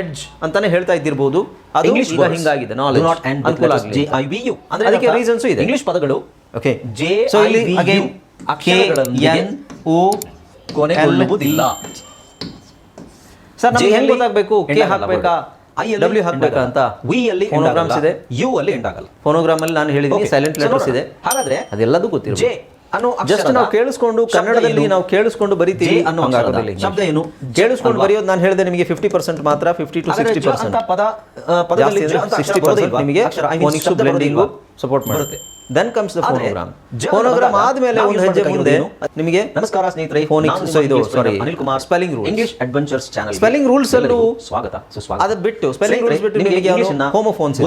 Edge ಅಂತಾನೆ ಹೇಳ್ತಾ ಇದ್ದಿರಬಹುದು ಅದು ಇಂಗ್ಲಿಷ್ ಈಗ ಹಿಂಗಾಗಿದೆ. ನಾಲೆಜ್ ನಾಟ್ ಅಂಡ್ ಅನುಕೂಲ ಜೆ ಐ ವಿ ಯು ಅಂದ್ರೆ ಅದಕ್ಕೆ ರೀಸನ್ಸ್ ಇದೆ. ಇಂಗ್ಲಿಷ್ ಪದಗಳು. ಓಕೆ ಜೆ ಸೊ ಇಲ್ಲಿ ಅಗೇನ್ ಎನ್ ಓ ಕೊನೆಗೊಳ್ಳುವುದಿಲ್ಲ. ಸರ್ ನಮಗೆ ಹೆಂಗ್ ಗೊತ್ತಾಗಬೇಕು? ಕೆ ಹಾಕಬೇಕಾ? ಐ ಡಬ್ಲ್ಯೂ ಹಾಕಬೇಕಾ ಅಂತ. ವಿ ಅಲ್ಲಿ ಫೋನೋಗ್ರಾಮ್ಸ್ ಇದೆ. ಯು ಅಲ್ಲಿ ಎಂಡ್ ಆಗಲ್ಲ. ಫೋನೋಗ್ರಾಮ್ ಅಲ್ಲಿ ನಾನು ಹೇಳಿದ್ದೀನಿ ಸೈಲೆಂಟ್ ಲೆಟರ್ಸ್. ಇದೆ. ಹಾಗಾದ್ರೆ ಅದೆಲ್ಲದೂ ಗೊತ್ತಿರಬೇಕು. ಜೆ ಅನ್ನೋ ಜಸ್ಟ್ ನಾವು ಕೇಳಿಸ್ಕೊಂಡು ಕನ್ನಡದಲ್ಲಿ? ನಾವು ಕೇಳಿಸ್ಕೊಂಡು ಬರೀತೀವಿ ಅನ್ನೋ ಹಂಗಾಗೋದಿಲ್ಲ ಶಬ್ದ ಏನು? ಕೇಳಿಸ್ಕೊಂಡು? ಬರೆಯೋದು ನಾನು ಹೇಳಿದೆ ನಿಮಗೆ ಫಿಫ್ಟಿ ಪರ್ಸೆಂಟ್ ಮಾತ್ರ ಫಿಫ್ಟಿ ಟು ಸಿಕ್ಸ್ಟಿ ಪರ್ಸೆಂಟ್ ಪದ ಪದ ಪದದಲ್ಲಿ ಪರ್ಸೆಂಟ್ ನಿಮಗೆ ಐ ಮೀನ್ ಬರೋದೇ ಪರ್ಸೆಂಟ್ ನಿಮಗೆ ಸಪೋರ್ಟ್ ಮಾಡುತ್ತೆ. Then comes the phonogram phonogram ಆದ್ಮೇಲೆ ಒಂದು ಹೆಜ್ಜೆ ಮುಂದೆ ನಿಮಗೆ ನಮಸ್ಕಾರ ಸ್ನೇಹಿತರೆ ಫೋನಿಕ್ಸ್ ಇದು, sorry Anil Kumar spelling rule English adventures channel spelling rules ಅಲ್ಲೂ ಸ್ವಾಗತ ಸುಸ್ವಾಗತ. ಅದ ಬಿಟ್ಟು ಸ್ಪೆಲ್ಲಿಂಗ್ ರೂಲ್ಸ್ ಬಿಟ್ಟು ನಿಮಗೆ ಅನ್ನ ಇದೆ, ಹೋಮೋಫೋನ್ಸ್?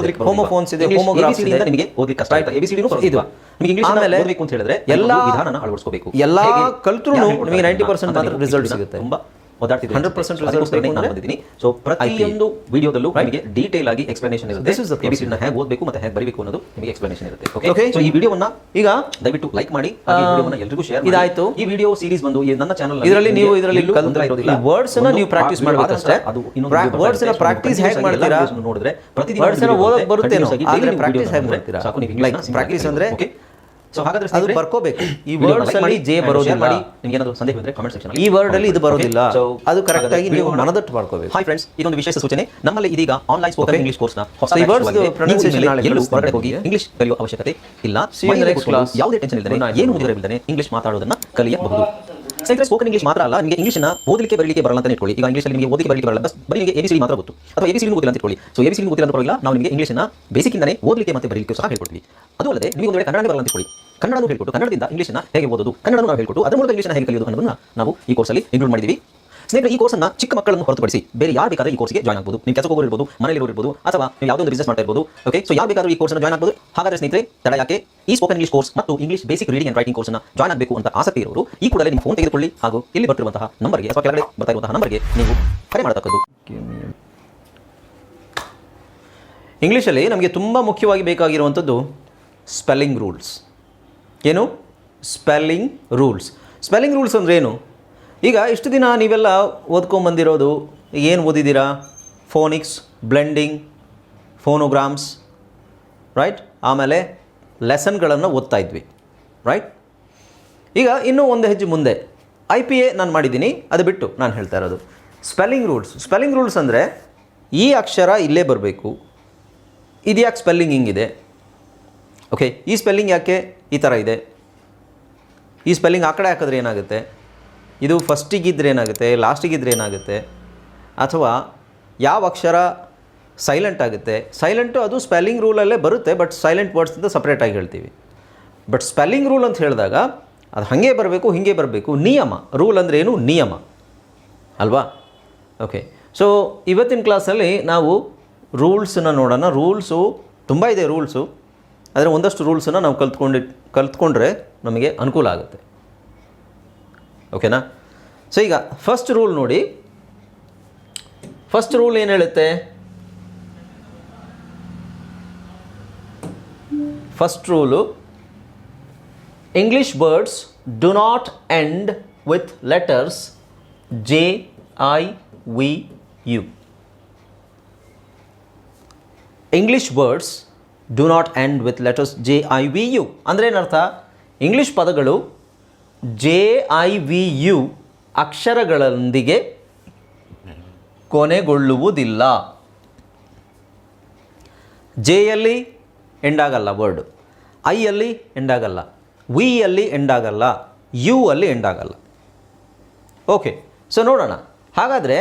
ಇದೆ, ಹೋಮೋಗ್ರಾಫ್ಸ್ ಇದೆ. ನಿಮಗೆ ಓದ್ಲಿಕ್ಕೆ ಕಷ್ಟ ಆಯ್ತಾ? ಎಬಿಸಿಡಿ ಇದು. ನಿಮಗೆ ಇಂಗ್ಲಿಷ್ ಆಮೇಲೆ ಓದಬೇಕು ಅಂತ ಹೇಳಿದ್ರೆ ಎಲ್ಲಾ- ವಿಧಾನನ ಅಳವಡಿಸಬೇಕು ಎಲ್ಲಾ ಕಲ್ತ್ರು ನಿಮಗೆ ಹೇಳ್ಕೊಡ್ತಾರೆ 90% ಮಾತ್ರ ರಿಸಲ್ಟ್ ಸಿಗುತ್ತೆ. ತುಂಬಾ 100% ರಿಸಲ್ಟ್ result ನಾನು ಬಂದಿದ್ದೀನಿ. ಸೊ ಪ್ರತಿಯೊಂದು ವಿಡಿಯೋದಲ್ಲೂ ನಿಮಗೆ ಡೀಟೇಲ್ ಆಗಿ ಎಕ್ಸ್ಪ್ಲನೇಷನ್ ಇರುತ್ತೆ. This is the process. ನ ಹೇಗೆ ಓದಬೇಕು ಮತ್ತೆ ಹೇಗೆ ಬರೀಬೇಕು ಅನ್ನೋದು ನಿಮಗೆ ಎಕ್ಸ್ಪ್ಲನೇಷನ್ ಇರುತ್ತೆ. ಓಕೆ ಸೊ ಈ ವಿಡಿಯೋವನ್ನ ಈಗ ದಯವಿಟ್ಟು ಲೈಕ್ ಮಾಡಿ ಈ ವಿಡಿಯೋವನ್ನ ಎಲ್ಲರಿಗೂ ಶೇರ್ ಇದಾಯ್ತು. ಈ ವಿಡಿಯೋ ಸೀರೀಸ್ ಬಂದು ಈ ನನ್ನ ಚಾನಲ್ ಇದರಲ್ಲಿ ನೀವು ಇದರಲ್ಲಿ ಇರೋದಿಲ್ಲ. words ಅನ್ನ ನೀವು ಪ್ರಾಕ್ಟೀಸ್ ಮಾಡಬೇಕು ಅಷ್ಟೇ ಅದು ಇನ್ನೊಂದು ವರ್ಡ್ಸ್ ಅನ್ನ ಪ್ರಾಕ್ಟೀಸ್ ಹೇಗೆ ಮಾಡ್ತೀರಾ? ನೋಡಿದ್ರೆ ಪ್ರತಿದಿನ ವರ್ಡ್ಸ್ ಅನ್ನ ಓದಕ್ಕೆ ಬರುತ್ತೆ. ಪ್ರಾಕ್ಟೀಸ್ ಆದ್ರೆ video ಹೇಗೆ ಮಾಡ್ತೀರಾ? ಸಾಕು ನೀವು ಲೈಕ್ ಪ್ರಾಕ್ಟೀಸ್ ಅಂದ್ರೆ ಓಕೆ ಸೊ ಹಾಗಾದ್ರೆ ಅದು ಬರ್ಕೋಬೇಕು. ಈ ವರ್ಡ್ ವರ್ಡ್ಸ್ ಅಲ್ಲಿ ಜೆ ಬರೋದಿಲ್ಲ. ಮಾಡಿ. ನಿಮ್ಗೆ ಏನಾದ್ರು ಸಂದೇಹ ಇದ್ರೆ ಕಮೆಂಟ್ ಸೆಕ್ಷನ್ ಈ ವರ್ಡ್ ಅಲ್ಲಿ ಇದು ಬರೋದಿಲ್ಲ. ಅದು ಕರೆಕ್ಟ್ ಆಗಿ ನೀವು ಮನದಟ್ಟು ಮಾಡ್ಕೋಬೇಕು. ಹಾಯ್ ಫ್ರೆಂಡ್ಸ್ ಇದೊಂದು ವಿಶೇಷ ಸೂಚನೆ. ನಮ್ಮಲ್ಲಿ ಇದೀಗ ಆನ್ಲೈನ್ ಸ್ಪೋಕನ್ ಇಂಗ್ಲಿಷ್ ಕೋರ್ಸ್ನ ಹೊಸ ವರ್ಡ್ಸ್ ಪ್ರೊನೌನ್ಸಿಯೇಷನ್ ಎಲ್ಲೂ ಹೊರಗಡೆ ಹೋಗಿ. ಇಂಗ್ಲಿಷ್ ಕಲಿಯುವ ಅವಶ್ಯಕತೆ ಇಲ್ಲ. ಯಾವುದೇ ಟೆನ್ಷನ್ ಇಲ್ಲದೆ. ಏನು ಮುಗಿದಿರಬಿಲ್ಲದೆ ಇಂಗ್ಲಿಷ್ ಮಾತಾಡೋದನ್ನ ಕಲಿಯಬಹುದು. ಸ್ನೇಹಿತರೆ ಸ್ಪೋಕನ್ ಇಂಗ್ಲಿಷ್ ಮಾತ್ರ ಅಲ್ಲ ನಿಮಗೆ ಇಂಗ್ಲಿಷ್ನ ಓದಲಿಕ್ಕೆ ಬರಲಿಕ್ಕೆ ಬರಲ್ಲ ಅಂತ ಇಟ್ಕೊಳ್ಳಿ. ಈಗ ಇಂಗ್ಲಿಷ್ ಅಲ್ಲಿ ನಿಮಗೆ ಓದಲಿಕ್ಕೆ ಬರಲಿಕ್ಕೆ ಬರಲ್ಲ ಬಸ್ ಬರೀ ನಿಮಗೆ ಎಬಿಸಿಡಿ ಮಾತ್ರ ಗೊತ್ತು. ಅಥವಾ ಎಬಿಸಿಡಿ ಓದಿಲ್ಲ ಅಂತ ಇಟ್ಕೊಳ್ಳಿ. ಸೊ ಎಬಿಸಿಡಿ ಓದಿಲ್ಲ ಅಂತ ಪರವಾಗಿಲ್ಲ. ನಾವು ನಿಮಗೆ ಇಂಗ್ಲಿಷ್ನ ಬೇಸಿಕ್ ಇಂದಾನೆ ಓದಲಿಕ್ಕೆ ಮತ್ತೆ ಬರಲಿಕ್ಕೆ ಸಹ ಹೇಳ್ಕೊಡ್ತೀವಿ. ಅದು ಅಲ್ಲದೆ ನಿಮಗೆ ಒಂದು ವೇಳೆ ಕನ್ನಡ ಬರಲ್ಲ ಅಂತ ಇಟ್ಕೊಳ್ಳಿ. ಕನ್ನಡನೂ ಹೇಳ್ಕೊಟ್ಟು ಕನ್ನಡದಿಂದ ಇಂಗ್ಲಿಷ್ ಹೇಗೆ ಓದೋದು, ಕನ್ನಡನೂ ನಾವು ಹೇಳ್ಕೊಟ್ಟು ಅದರ ಮೂಲಕ ಇಂಗ್ಲೀಷನ್ನ ಹೇಗೆ ಕಲಿಯೋದು ಅನ್ನೋದನ್ನ ನಾವು ಈ ಕೋರ್ಸಲ್ಲಿ ಇನ್ಕ್ಲೂಡ್ ಮಾಡಿದ್ದೀವಿ ಸ್ನೇಹಿತರೆ, ಈ ಕೋರ್ಸನ್ನ ಚಿಕ್ಕ ಮಕ್ಕಳನ್ನು ಹೊರತುಪಡಿಸಿ ಬೇರೆ ಯಾರು ಬೇಕಾದ್ರೆ ಈ ಕೋರ್ಸ್ಗೆ ಜಾಯ್ನ್ ಆಗ್ಬೋದು. ನಿಮ್ಮ ಕೆಲಸ ಹೋಗೋರು ಇರ್ಬೋದು ಮನೇಲಿ ಇರ್ಬೋದು, ಅಥವಾ ನೀವು ಯಾವುದೋ ಒಂದು ಬಿಸ್ನೆಸ್ ಮಾಡ್ತಾ ಇರ್ಬೋದು ಓಕೆ ಸೊ ಯಾರು ಬೇಕಾದ್ರೂ ಈ ಕೋರ್ಸ್ನ ಜಾಯ್ನ್ ಆಗ್ಬೋದು. ಹಾಗಾದ್ರೆ ಸ್ನೇಹಿತರೆ, ತಡ ಯಾಕೆ? ಈ ಸ್ಪೋಕನ್ ಇಂಗ್ಲಿಷ್ ಕೋರ್ಸ್ ಮತ್ತು English basic reading and writing ಕೋರ್ಸ್ನ ಜಾಯ್ನ್ ಆಗಬೇಕು ಅಂತ ಆಸಕ್ತಿ ಇರೋರು, ಈ ಕೂಡಲೇ ನಿಮ್ಮ ಫೋನ್ ತೆಗೆದುಕೊಳ್ಳಿ ಹಾಗೂ ಇಲ್ಲಿ ಬರ್ತಿರುವಂತಹ ನಂಬರ್ಗೆ ಅಥವಾ ಕೆಳಗಡೆ ಬರ್ತಾ ಇರುವಂತಹ ನಂಬರ್ಗೆ ನೀವು ಕರೆ ಮಾಡತಕ್ಕದ್ದು. ಇಂಗ್ಲೀಷಲ್ಲಿ ನಮಗೆ ತುಂಬ ಮುಖ್ಯವಾಗಿ ಬೇಕಾಗಿರುವಂಥದ್ದು ಸ್ಪೆಲ್ಲಿಂಗ್ ರೂಲ್ಸ್ ಏನು? ಸ್ಪೆಲ್ಲಿಂಗ್ ರೂಲ್ಸ್ ಸ್ಪೆಲ್ಲಿಂಗ್ ರೂಲ್ಸ್ ಅಂದ್ರೆ ಏನು? ಈಗ ಇಷ್ಟು ದಿನ ನೀವೆಲ್ಲ ಓದ್ಕೊಂಬಂದಿರೋದು ಏನು ಓದಿದ್ದೀರಾ? ಫೋನಿಕ್ಸ್ ಬ್ಲೆಂಡಿಂಗ್ ಫೋನೋಗ್ರಾಮ್ಸ್ ರೈಟ್ ಆಮೇಲೆ ಲೆಸನ್ಗಳನ್ನು ಓದ್ತಾ ಇದ್ವಿ ರೈಟ್ ಈಗ ಇನ್ನೂ ಒಂದು ಹೆಜ್ಜೆ ಮುಂದೆ. ಐ ಪಿ ಎ ನಾನು ಮಾಡಿದ್ದೀನಿ, ಅದು ಬಿಟ್ಟು ನಾನು ಹೇಳ್ತಾ ಇರೋದು. ಸ್ಪೆಲ್ಲಿಂಗ್ ರೂಲ್ಸ್ ಸ್ಪೆಲ್ಲಿಂಗ್ ರೂಲ್ಸ್ ಅಂದರೆ ಈ ಅಕ್ಷರ ಇಲ್ಲೇ ಬರಬೇಕು ಇದು ಯಾಕೆ ಸ್ಪೆಲ್ಲಿಂಗ್ ಹಿಂಗಿದೆ? ಓಕೆ ಈ ಸ್ಪೆಲ್ಲಿಂಗ್ ಯಾಕೆ ಈ ಥರ ಇದೆ? ಈ ಸ್ಪೆಲ್ಲಿಂಗ್ ಆ ಕಡೆ ಹಾಕಿದ್ರೆ ಏನಾಗುತ್ತೆ? ಇದು ಫಸ್ಟಿಗಿದ್ರೆ ಏನಾಗುತ್ತೆ? ಲಾಸ್ಟಿಗಿದ್ರೆ ಏನಾಗುತ್ತೆ? ಅಥವಾ ಯಾವ ಅಕ್ಷರ ಸೈಲೆಂಟ್ ಆಗುತ್ತೆ? ಸೈಲೆಂಟು ಅದು ಸ್ಪೆಲ್ಲಿಂಗ್ ರೂಲಲ್ಲೇ ಬರುತ್ತೆ ಬಟ್ ಸೈಲೆಂಟ್ ವರ್ಡ್ಸಿಂದ ಸಪ್ರೇಟಾಗಿ ಹೇಳ್ತೀವಿ. ಬಟ್ ಸ್ಪೆಲ್ಲಿಂಗ್ ರೂಲ್ ಅಂತ ಹೇಳಿದಾಗ ಅದು ಹಾಗೆ ಬರಬೇಕು, ಹೀಗೆ ಬರಬೇಕು. ನಿಯಮ ರೂಲ್ ಅಂದರೆ ಏನು? ನಿಯಮ. ಅಲ್ವಾ? ಓಕೆ ಸೊ ಇವತ್ತಿನ ಕ್ಲಾಸಲ್ಲಿ ನಾವು ರೂಲ್ಸನ್ನ ನೋಡೋಣ. ರೂಲ್ಸು ತುಂಬ ಇದೆ ರೂಲ್ಸು ಆದರೆ ಒಂದಷ್ಟು ರೂಲ್ಸನ್ನು ನಾವು ಕಲ್ತ್ಕೊಂಡು ಕಲ್ತ್ಕೊಂಡ್ರೆ ನಮಗೆ ಅನುಕೂಲ ಆಗುತ್ತೆ. ಓಕೆನಾ? ಸೊ ಈಗ ಫಸ್ಟ್ ರೂಲ್ ನೋಡಿ. ಫಸ್ಟ್ ರೂಲ್ ಏನು ಹೇಳುತ್ತೆ? First rule English words do not end with letters J I V U English words do not end with letters J I V U ಅಂದರೆ ಏನರ್ಥ? ಇಂಗ್ಲಿಷ್ ಪದಗಳು ಜೆ ಐ ವಿ ಯು ಅಕ್ಷರಗಳೊಂದಿಗೆ ಕೊನೆಗೊಳ್ಳುವುದಿಲ್ಲ. ಜೆಯಲ್ಲಿ end ಆಗಲ್ಲ word ಐಯಲ್ಲಿ ಎಂಡಾಗಲ್ಲ ವಿಯಲ್ಲಿ ಎಂಡಾಗಲ್ಲ ಯು ಅಲ್ಲಿ ಎಂಡಾಗಲ್ಲ ಓಕೆ ಸೊ ನೋಡೋಣ. ಹಾಗಾದರೆ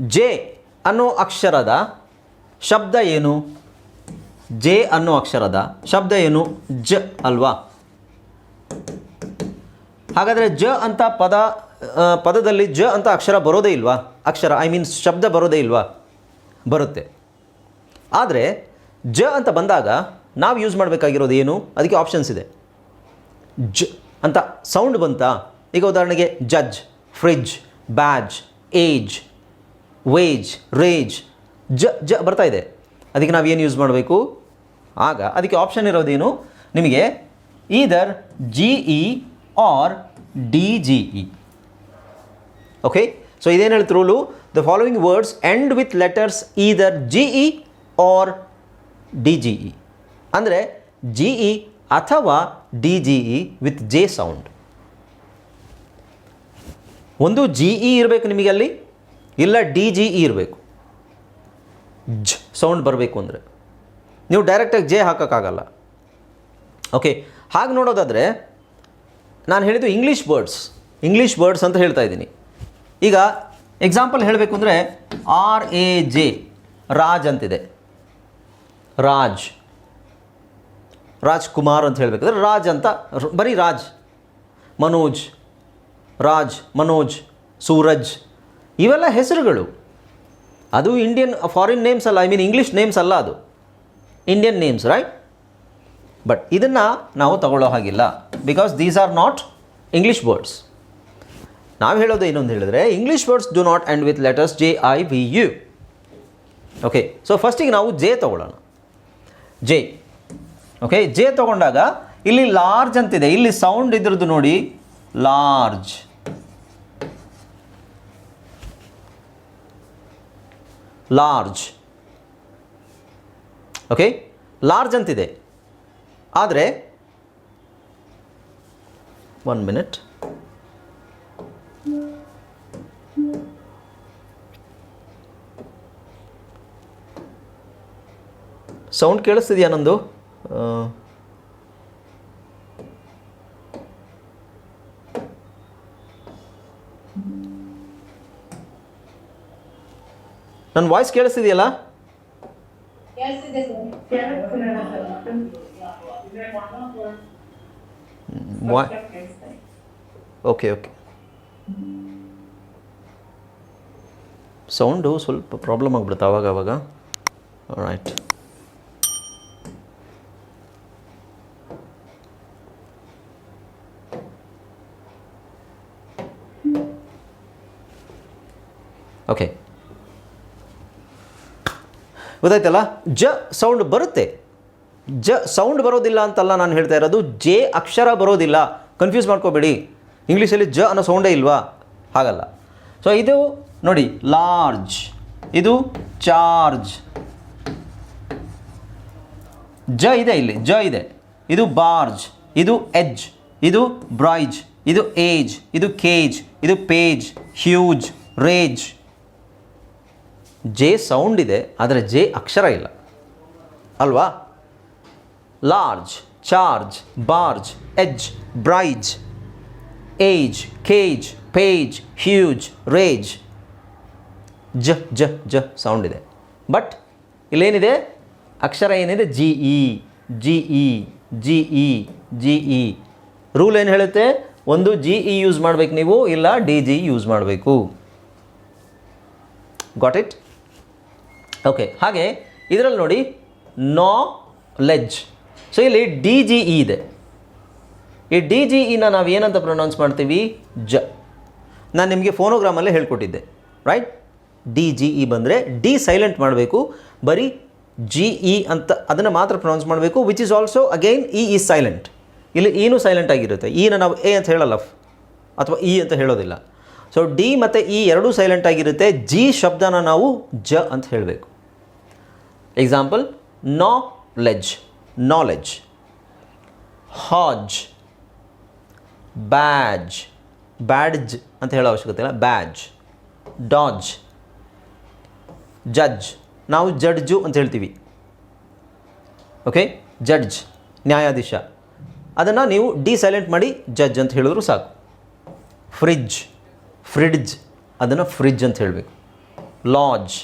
ಜೆ ಅನ್ನೋ ಅಕ್ಷರದ ಶಬ್ದ ಏನು? ಜೆ ಅನ್ನೋ ಅಕ್ಷರದ ಶಬ್ದ ಏನು? ಜ ಅಲ್ವಾ? ಹಾಗಾದರೆ ಜ ಅಂತ ಪದ ಪದದಲ್ಲಿ ಜ ಅಂತ ಅಕ್ಷರ ಬರೋದೇ ಇಲ್ವಾ? ಅಕ್ಷರ ಐ ಮೀನ್ಸ್ ಶಬ್ದ ಬರೋದೇ ಇಲ್ವಾ? ಬರುತ್ತೆ. ಆದರೆ ಜ ಅಂತ ಬಂದಾಗ ನಾವು ಯೂಸ್ ಮಾಡಬೇಕಾಗಿರೋದು ಏನು? ಅದಕ್ಕೆ ಆಪ್ಷನ್ಸ್ ಇದೆ. ಜ ಅಂತ ಸೌಂಡ್ ಬಂತಾ? ಈಗ ಉದಾಹರಣೆಗೆ ಜಜ್ fridge badge age wage rage ಜ ಜ ಬರ್ತಾ ಇದೆ. ಅದಕ್ಕೆ ನಾವು ಏನು ಯೂಸ್ ಮಾಡಬೇಕು? ಆಗ ಅದಕ್ಕೆ ಆಪ್ಷನ್ ಇರೋದೇನು? ನಿಮಗೆ either G E or D G E okay so ಇದೇನು ಹೇಳ್ತು rule the following words end with letters either G E or D G E ಅಂದರೆ ಜಿ ಇ ಅಥವಾ D G E with J sound ಒಂದು G E ಇರಬೇಕು ನಿಮಗೆ ಅಲ್ಲಿ ಇಲ್ಲ D G E ಇರಬೇಕು. ಜ್ ಸೌಂಡ್ ಬರಬೇಕು ಅಂದರೆ. ನೀವು ಡೈರೆಕ್ಟಾಗಿ ಜೆ ಹಾಕೋಕ್ಕಾಗಲ್ಲ. ಓಕೆ ಹಾಗೆ ನೋಡೋದಾದರೆ ನಾನು ಹೇಳಿದ್ದು ಇಂಗ್ಲೀಷ್ ವರ್ಡ್ಸ್ ಇಂಗ್ಲೀಷ್ ವರ್ಡ್ಸ್ ಅಂತ ಹೇಳ್ತಾ ಇದ್ದೀನಿ. ಈಗ ಎಕ್ಸಾಂಪಲ್ ಹೇಳಬೇಕು ಅಂದರೆ ಆರ್ ಎ ಜೆ ರಾಜ್ ಅಂತಿದೆ. ರಾಜ್. ರಾಜ್ಕುಮಾರ್ ಅಂತ ಹೇಳಬೇಕಂದ್ರೆ ರಾಜ್ ಅಂತ ಬರೀ ರಾಜ್. ಮನೋಜ್ ರಾಜ್, ಮನೋಜ್, ಸೂರಜ್, ಇವೆಲ್ಲ ಹೆಸರುಗಳು. ಅದು ಇಂಡಿಯನ್ ಫಾರಿನ್ ನೇಮ್ಸ್ ಅಲ್ಲ ಐ ಮೀನ್ ಇಂಗ್ಲೀಷ್ ನೇಮ್ಸ್ ಅಲ್ಲ ಅದು. ಇಂಡಿಯನ್ ನೇಮ್ಸ್ ರೈಟ್ ಬಟ್ ಇದನ್ನು ನಾವು ತಗೊಳ್ಳೋ ಹಾಗಿಲ್ಲ. Because these are not English words ನಾವು ಹೇಳೋದು ಏನು ಅಂತ ಹೇಳಿದ್ರೆ English words do not end with letters J I V U okay so ಫಸ್ಟಿಗೆ ನಾವು ಜೆ ತಗೊಳ್ಳೋಣ. ಜೆ ಓಕೆ ಜೆ ತಗೊಂಡಾಗ ಇಲ್ಲಿ ಲಾರ್ಜ್ ಅಂತಿದೆ. ಇಲ್ಲಿ ಸೌಂಡ್ ಇದ್ರದ್ದು ನೋಡಿ ಲಾರ್ಜ್ ಲಾರ್ಜ್ ಓಕೆ ಲಾರ್ಜ್ ಅಂತಿದೆ ಆದರೆ ಒನ್ ಮಿನಿಟ್ ಸೌಂಡ್ ಕೇಳಿಸ್ತಿದೆಯಾ ನಂದು? ನನ್ನ ವಾಯ್ಸ್ ಕೇಳಿಸ್ತಿದೆಯಲ್ಲ? ವಾ ಓಕೆ ಓಕೆ ಸೌಂಡು ಸ್ವಲ್ಪ ಪ್ರಾಬ್ಲಮ್ ಆಗ್ಬಿಡುತ್ತೆ ಆವಾಗ ಆವಾಗ ರೈಟ್ ಗೊತ್ತಾಯ್ತಲ್ಲ? ಜ ಸೌಂಡ್ ಬರುತ್ತೆ. ಜ ಸೌಂಡ್ ಬರೋದಿಲ್ಲ ಅಂತಲ್ಲ ನಾನು ಹೇಳ್ತಾ ಇರೋದು. ಜೆ ಅಕ್ಷರ ಬರೋದಿಲ್ಲ. ಕನ್ಫ್ಯೂಸ್ ಮಾಡ್ಕೋಬೇಡಿ. ಇಂಗ್ಲೀಷಲ್ಲಿ ಜ ಅನ್ನೋ ಸೌಂಡೇ ಇಲ್ವಾ? ಹಾಗಲ್ಲ. ಸೊ ಇದು ನೋಡಿ ಲಾರ್ಜ್ ಇದು ಚಾರ್ಜ್ ಜ ಇದೆ ಇಲ್ಲಿ. ಜ ಇದೆ. ಇದು ಬಾರ್ಜ್ ಇದು ಎಜ್ ಇದು ಬ್ರಾಯ್ಜ್ ಇದು ಏಜ್ ಇದು ಕೇಜ್ ಇದು page huge rage J sound ಇದೆ, ಆದರೆ ಜೆ ಅಕ್ಷರ ಇಲ್ಲ. ಅಲ್ವಾ? Large charge barge edge bridge age cage page huge rage ಜ ಜ ಜ ಸೌಂಡ್ ಇದೆ. ಬಟ್ ಇಲ್ಲೇನಿದೆ? ಅಕ್ಷರ ಏನಿದೆ? G E G E G E G E rule ಏನು ಹೇಳುತ್ತೆ? ಒಂದು ಜಿ ಇ ಯೂಸ್ ಮಾಡಬೇಕು ನೀವು, ಇಲ್ಲ ಡಿ ಜಿ ಯೂಸ್ ಮಾಡಬೇಕು. ಗಾಟ್ ಇಟ್ ಓಕೆ ಹಾಗೆ ಇದರಲ್ಲಿ ನೋಡಿ ನೋ ಲೆಜ್ ಸೊ ಇಲ್ಲಿ ಡಿ ಜಿ ಇ ಇದೆ. ಈ ಡಿ ಜಿ ಇನ ನಾವು ಏನಂತ ಪ್ರೊನೌನ್ಸ್ ಮಾಡ್ತೀವಿ? ಜ ನಾನು ನಿಮಗೆ ಫೋನೋಗ್ರಾಮಲ್ಲೇ ಹೇಳ್ಕೊಟ್ಟಿದ್ದೆ ರೈಟ್ ಡಿ ಜಿ ಇ ಬಂದರೆ ಡಿ ಸೈಲೆಂಟ್ ಮಾಡಬೇಕು, ಬರೀ ಜಿ ಇ ಅಂತ ಅದನ್ನು ಮಾತ್ರ ಪ್ರೊನೌನ್ಸ್ ಮಾಡಬೇಕು which is also again E is silent ಇಲ್ಲಿ ಈನೂ ಸೈಲೆಂಟ್ ಆಗಿರುತ್ತೆ. ಈನ ನಾವು ಎ ಅಂತ ಹೇಳಲ್ಲ ಅಥವಾ ಇ ಅಂತ ಹೇಳೋದಿಲ್ಲ. ಸೊ ಡಿ ಮತ್ತು ಇ ಎರಡೂ ಸೈಲೆಂಟ್ ಆಗಿರುತ್ತೆ ಜಿ ಶಬ್ದನ ನಾವು ಜ ಅಂತ ಹೇಳಬೇಕು. Example knowledge knowledge hodge badge badge ಅಂತ ಹೇಳೋ ಅವಶ್ಯಕತೆ ಇಲ್ಲ. ಬ್ಯಾಜ್ ಡಾಜ್ ಜಡ್ಜ್ ನಾವು ಜಡ್ಜು ಅಂತ ಹೇಳ್ತೀವಿ. ಓಕೆ ಜಡ್ಜ್ ನ್ಯಾಯಾಧೀಶ. ಅದನ್ನು ನೀವು ಡಿ ಸೈಲೆಂಟ್ ಮಾಡಿ ಜಡ್ಜ್ ಅಂತ ಹೇಳಿದ್ರು ಸಾಕು. ಫ್ರಿಡ್ಜ್ ಫ್ರಿಡ್ಜ್ ಅದನ್ನು ಫ್ರಿಡ್ಜ್ ಅಂತ ಹೇಳಬೇಕು. Lodge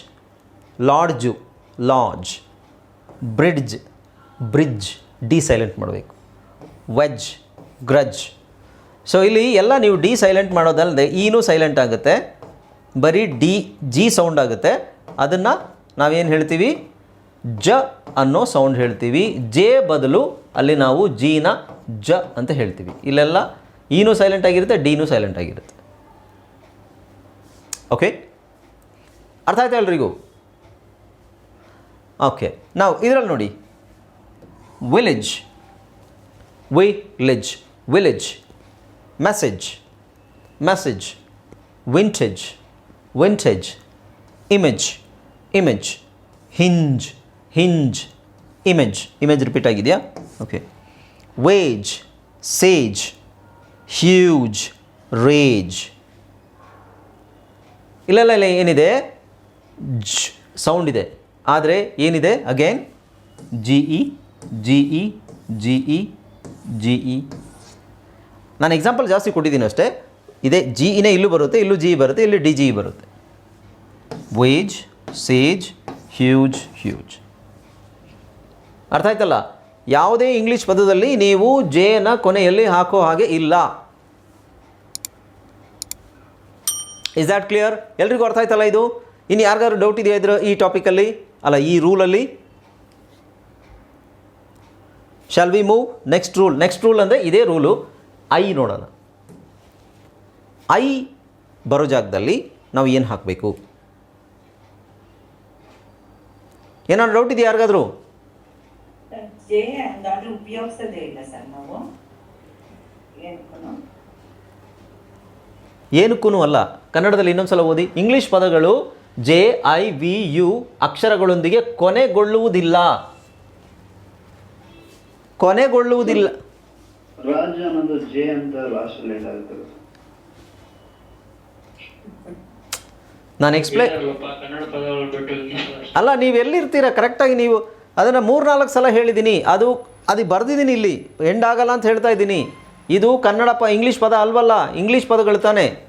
lodge lodge, bridge bridge D silent ಮಾಡಬೇಕು. ವೆಜ್ ಗ್ರಜ್ ಸೊ ಇಲ್ಲಿ ಎಲ್ಲ ನೀವು ಡಿ ಸೈಲೆಂಟ್ ಮಾಡೋದಲ್ಲದೆ ಈನೂ ಸೈಲೆಂಟ್ ಆಗುತ್ತೆ. ಬರೀ ಡಿ, ಜಿ ಸೌಂಡ್ ಆಗುತ್ತೆ. ಅದನ್ನು ನಾವೇನು ಹೇಳ್ತೀವಿ? ಜ ಅನ್ನೋ ಸೌಂಡ್ ಹೇಳ್ತೀವಿ. ಜೆ ಬದಲು ಅಲ್ಲಿ ನಾವು ಜಿನ ಜ ಅಂತ ಹೇಳ್ತೀವಿ. ಇಲ್ಲೆಲ್ಲ ಈನೂ ಸೈಲೆಂಟ್ ಆಗಿರುತ್ತೆ, ಡಿನೂ ಸೈಲೆಂಟ್ ಆಗಿರುತ್ತೆ. ಓಕೆ ಅರ್ಥ ಆಯ್ತಾ ಎಲ್ರಿಗೂ? ಓಕೆ ನಾವು ಇದರಲ್ಲಿ ನೋಡಿ. Village village village message message vintage vintage image image hinge hinge image image repeat ಆಗಿದೆಯಾ? Okay wage sage huge rage ಇಲ್ಲ ಇಲ್ಲ ಇಲ್ಲ ಏನಿದೆ? ಜ್ ಸೌಂಡ್ ಇದೆ. ಆದರೆ ಏನಿದೆ? Again G E G E G E G E ನಾನು ಎಕ್ಸಾಂಪಲ್ ಜಾಸ್ತಿ ಕೊಟ್ಟಿದ್ದೀನಿ ಅಷ್ಟೇ. ಇದೇ ಜಿ ಇನೇ ಇಲ್ಲೂ ಬರುತ್ತೆ, ಇಲ್ಲೂ ಜಿ ಬರುತ್ತೆ, ಇಲ್ಲಿ ಡಿ ಜಿ ಬರುತ್ತೆ. ವೇಜ್ ಸೇಜ್ ಹ್ಯೂಜ್ ಹ್ಯೂಜ್ ಅರ್ಥ ಆಯ್ತಲ್ಲ? ಯಾವುದೇ ಇಂಗ್ಲೀಷ್ ಪದದಲ್ಲಿ ನೀವು ಜೇನ ಕೊನೆಯಲ್ಲಿ ಹಾಕೋ ಹಾಗೆ ಇಲ್ಲ. ಇಸ್ ದ್ಯಾಟ್ ಕ್ಲಿಯರ್ ಎಲ್ರಿಗೂ ಅರ್ಥ ಆಯ್ತಲ್ಲ ಇದು? ಇನ್ನು ಯಾರಿಗಾದ್ರು ಡೌಟ್ ಇದೆಯಾ ಇದ್ರ ಈ ಟಾಪಿಕಲ್ಲಿ ಅಲ್ಲ ಈ ರೂಲಲ್ಲಿ shall we move next rule next rule ಅಂದರೆ ಇದೇ ರೂಲು. ಐ ನೋಡೋಣ. ಐ ಬರೋ ಜಾಗದಲ್ಲಿ ನಾವು ಏನು ಹಾಕಬೇಕು? ಏನಾದ್ರು ಡೌಟ್ ಇದೆ ಯಾರಿಗಾದರೂ? ಏನಕ್ಕೂ ಅಲ್ಲ. ಕನ್ನಡದಲ್ಲಿ ಇನ್ನೊಂದ್ಸಲ ಓದಿ. ಇಂಗ್ಲಿಷ್ ಪದಗಳು ಜೆ ಐ ವಿ ಯು ಅಕ್ಷರಗಳೊಂದಿಗೆ ಕೊನೆಗೊಳ್ಳುವುದಿಲ್ಲ. ಕೊನೆಗೊಳ್ಳುವುದಿಲ್ಲ. ನಾನು ಎಕ್ಸ್ಪ್ಲೈನ್ ಅಲ್ಲ ನೀವು ಎಲ್ಲಿರ್ತೀರ? ಕರೆಕ್ಟಾಗಿ ನೀವು ಅದನ್ನು ಮೂರ್ನಾಲ್ಕು ಸಲ ಹೇಳಿದ್ದೀನಿ ಅದು ಅದು ಬರೆದಿದ್ದೀನಿ ಇಲ್ಲಿ. ಎಂಡ್ ಆಗಲ್ಲ ಅಂತ ಹೇಳ್ತಾ ಇದ್ದೀನಿ. ಇದು ಕನ್ನಡ ಪ ಇಂಗ್ಲೀಷ್ ಪದ ಅಲ್ವಲ್ಲ? ಇಂಗ್ಲೀಷ್ ಪದಗಳು ತಾನೇ.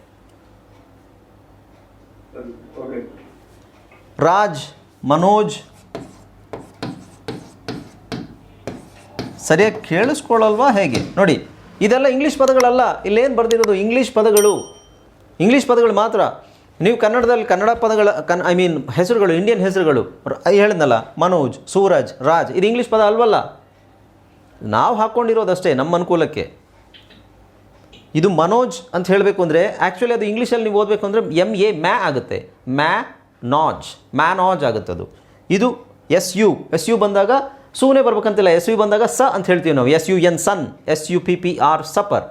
ರಾಜ್, ಮನೋಜ್, ಸರಿಯಾಗಿ ಕೇಳಿಸ್ಕೊಳ್ಳಲ್ವಾ ಹೇಗೆ? ನೋಡಿ, ಇದೆಲ್ಲ ಇಂಗ್ಲೀಷ್ ಪದಗಳಲ್ಲ, ಇಲ್ಲೇನು ಬರೆದಿರೋದು ಇಂಗ್ಲೀಷ್ ಪದಗಳು? ಇಂಗ್ಲೀಷ್ ಪದಗಳು ಮಾತ್ರ. ನೀವು ಕನ್ನಡದಲ್ಲಿ ಕನ್ನಡ ಪದಗಳ, ಕನ್ ಐ ಮೀನ್ ಹೆಸರುಗಳು ಇಂಡಿಯನ್ ಹೆಸರುಗಳು. ಹೇಳಿದ್ನಲ್ಲ, ಮನೋಜ್, ಸೂರಜ್, ರಾಜ್, ಇದು ಇಂಗ್ಲೀಷ್ ಪದ ಅಲ್ವಲ್ಲ? ನಾವು ಹಾಕ್ಕೊಂಡಿರೋದಷ್ಟೇ ನಮ್ಮ ಅನುಕೂಲಕ್ಕೆ. ಇದು ಮನೋಜ್ ಅಂತ ಹೇಳಬೇಕು ಅಂದರೆ ಆ್ಯಕ್ಚುಲಿ ಅದು ಇಂಗ್ಲೀಷಲ್ಲಿ ನೀವು ಓದಬೇಕು ಅಂದರೆ ಎಂ ಎ ಮ್ಯಾ ಆಗುತ್ತೆ. ಮ್ಯಾ ನಾಜ್ ಮ್ಯಾನಾಜ್ ಆಗುತ್ತೆ ಅದು ಇದು ಎಸ್ ಯು ಎಸ್ ಯು ಬಂದಾಗ ಸೂನೆ ಬರ್ಬೇಕಂತಿಲ್ಲ ಎಸ್ ಯು ಬಂದಾಗ ಸ ಅಂತ ಹೇಳ್ತೀವಿ ನಾವು. S U N sun S U P P R supper.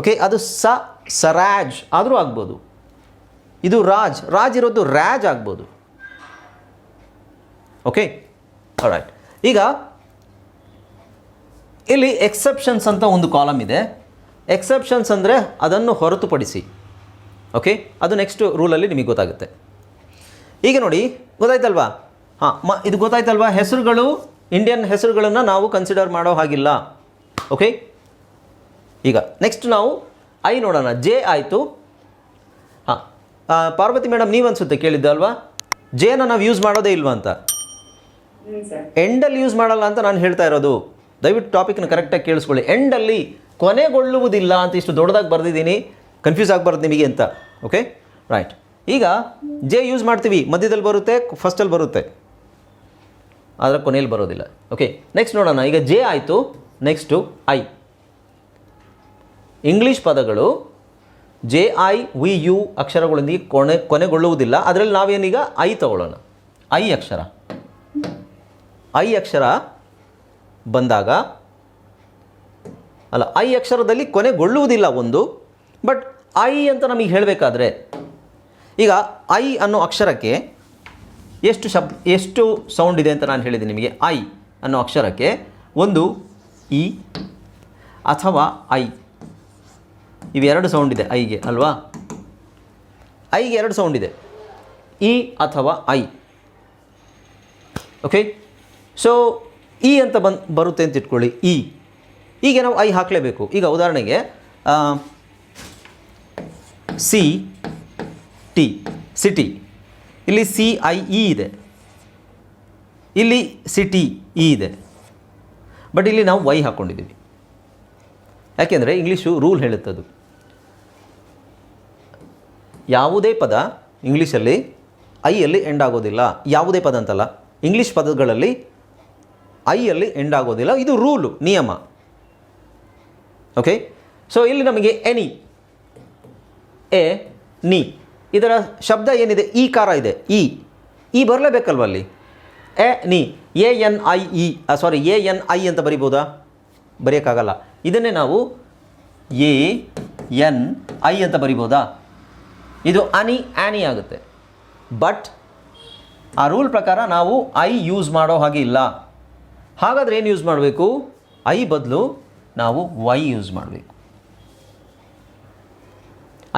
Okay ಅದು ಸ, ಸರಾಜ್ ಆದರೂ ಆಗ್ಬೋದು. ಇದು ರಾಜ್ ರಾಜ್ ಇರೋದು ರಾಜ್ ಆಗ್ಬೋದು. ಓಕೆ ರೈಟ್ ಈಗ ಇಲ್ಲಿ ಎಕ್ಸೆಪ್ಷನ್ಸ್ ಅಂತ ಒಂದು ಕಾಲಮ್ ಇದೆ. ಎಕ್ಸೆಪ್ಷನ್ಸ್ ಅಂದರೆ ಅದನ್ನು ಹೊರತುಪಡಿಸಿ. ಓಕೆ ಅದು ನೆಕ್ಸ್ಟ್ ರೂಲಲ್ಲಿ ನಿಮಗೆ ಗೊತ್ತಾಗುತ್ತೆ. ಈಗ ನೋಡಿ ಗೊತ್ತಾಯ್ತಲ್ವಾ? ಹಾಂ ಮ ಇದು ಗೊತ್ತಾಯ್ತಲ್ವಾ? ಹೆಸರುಗಳು ಇಂಡಿಯನ್ ಹೆಸರುಗಳನ್ನು ನಾವು ಕನ್ಸಿಡರ್ ಮಾಡೋ ಹಾಗಿಲ್ಲ. ಓಕೆ ಈಗ ನೆಕ್ಸ್ಟ್ ನಾವು ಐ ನೋಡೋಣ. ಜೆ ಆಯಿತು. ಹಾಂ ಪಾರ್ವತಿ ಮೇಡಮ್ ನೀವು ಅನಿಸುತ್ತೆ ಕೇಳಿದ್ದೆ ಅಲ್ವಾ? ಜೇನ ನಾವು ಯೂಸ್ ಮಾಡೋದೇ ಇಲ್ವಾ ಅಂತ? ಎಂಡಲ್ಲಿ ಯೂಸ್ ಮಾಡಲ್ಲ ಅಂತ ನಾನು ಹೇಳ್ತಾ ಇರೋದು. ದಯವಿಟ್ಟು ಟಾಪಿಕ್ನ ಕರೆಕ್ಟಾಗಿ ಕೇಳಿಸ್ಕೊಳ್ಳಿ. ಎಂಡಲ್ಲಿ ಕೊನೆಗೊಳ್ಳುವುದಿಲ್ಲ ಅಂತ ಇಷ್ಟು ದೊಡ್ಡದಾಗಿ ಬರೆದಿದ್ದೀನಿ. ಕನ್ಫ್ಯೂಸ್ ಆಗಬಾರ್ದು ನಿಮಗೆ ಅಂತ ಓಕೆ ರೈಟ್ ಈಗ ಜೆ ಯೂಸ್ ಮಾಡ್ತೀವಿ, ಮಧ್ಯದಲ್ಲಿ ಬರುತ್ತೆ ಫಸ್ಟಲ್ಲಿ ಬರುತ್ತೆ. ಆದರೆ ಕೊನೆಯಲ್ಲಿ ಬರೋದಿಲ್ಲ ಓಕೆ ನೆಕ್ಸ್ಟ್ ನೋಡೋಣ, ಈಗ ಜೆ ಆಯಿತು ನೆಕ್ಸ್ಟು ಐ ಇಂಗ್ಲೀಷ್ ಪದಗಳು ಜೆ ಐ ವಿ ಯು ಅಕ್ಷರಗಳೊಂದಿಗೆ ಕೊನೆ, ಕೊನೆಗೊಳ್ಳುವುದಿಲ್ಲ. ಅದರಲ್ಲಿ ನಾವೇನೀಗ? ಐ ತಗೊಳ್ಳೋಣ. ಐ ಅಕ್ಷರ. ಐ ಅಕ್ಷರ ಬಂದಾಗ, ಅಲ್ಲ ಐ ಅಕ್ಷರದಲ್ಲಿ ಕೊನೆಗೊಳ್ಳುವುದಿಲ್ಲ ಒಂದು ಬಟ್ ಐ ಅಂತ ನಮಗೆ ಹೇಳಬೇಕಾದ್ರೆ, ಈಗ ಐ ಅನ್ನೋ ಅಕ್ಷರಕ್ಕೆ ಎಷ್ಟು ಶಬ್, ಎಷ್ಟು ಸೌಂಡ್ ಇದೆ ಅಂತ ನಾನು ಹೇಳಿದೆ ನಿಮಗೆ. ಐ ಅನ್ನೋ ಅಕ್ಷರಕ್ಕೆ ಒಂದು ಇ ಅಥವಾ ಐ. ಇವೆರಡು ಸೌಂಡ್ ಇದೆ, ಐಗೆ, ಅಲ್ವಾ? ಐಗೆ ಎರಡು ಸೌಂಡ್ ಇದೆ. ಇ ಅಥವಾ ಐ. ಓಕೆ ಸೊ ಇ ಅಂತ ಬಂದು, ಬರುತ್ತೆ ಅಂತ ಇಟ್ಕೊಳ್ಳಿ, ಇ. ಈಗ ನಾವು ಐ ಹಾಕಲೇಬೇಕು. ಈಗ ಉದಾಹರಣೆಗೆ ಸಿ, ಟಿ, ಸಿಟಿ. ಇಲ್ಲಿ ಸಿ ಐ ಇ ಇದೆ. ಇಲ್ಲಿ ಸಿಟಿ ಇ ಇದೆ. ಬಟ್ ಇಲ್ಲಿ ನಾವು ವೈ ಹಾಕ್ಕೊಂಡಿದ್ದೀವಿ ಯಾಕೆಂದರೆ ಇಂಗ್ಲೀಷು ರೂಲ್ ಹೇಳುತ್ತದು. ಯಾವುದೇ ಪದ ಇಂಗ್ಲೀಷಲ್ಲಿ ಐಯಲ್ಲಿ ಎಂಡ್ ಆಗೋದಿಲ್ಲ. ಯಾವುದೇ ಪದ ಅಂತಲ್ಲ, ಇಂಗ್ಲೀಷ್ ಪದಗಳಲ್ಲಿ ಐಯಲ್ಲಿ ಎಂಡ್ ಆಗೋದಿಲ್ಲ. ಇದು ರೂಲು, ನಿಯಮ. ಓಕೆ ಸೊ ಇಲ್ಲಿ ನಮಗೆ ಎನಿ ಎ, ನಿ. ಇದರ ಶಬ್ದ ಏನಿದೆ? ಈ ಕಾರ ಇದೆ. ಇ ಈ ಬರಲೇಬೇಕಲ್ವ ಅಲ್ಲಿ? ಎ, ನಿ. A, N, I, E. Sorry A, N, I ಅಂತ ಬರಿಬೋದಾ? ಬರೆಯೋಕ್ಕಾಗಲ್ಲ. ಇದನ್ನೇ ನಾವು ಎ, ಎನ್, ಐ ಅಂತ ಬರಿಬೋದಾ? ಇದು ಅನಿ ಆ್ಯನಿ ಆಗುತ್ತೆ. ಬಟ್, ಆ ರೂಲ್ ಪ್ರಕಾರ ನಾವು ಐ ಯೂಸ್ ಮಾಡೋ ಹಾಗೆ ಇಲ್ಲ. ಹಾಗಾದರೆ ಏನು ಯೂಸ್ ಮಾಡಬೇಕು? ಐ ಬದಲು ನಾವು ವೈ ಯೂಸ್ ಮಾಡಬೇಕು.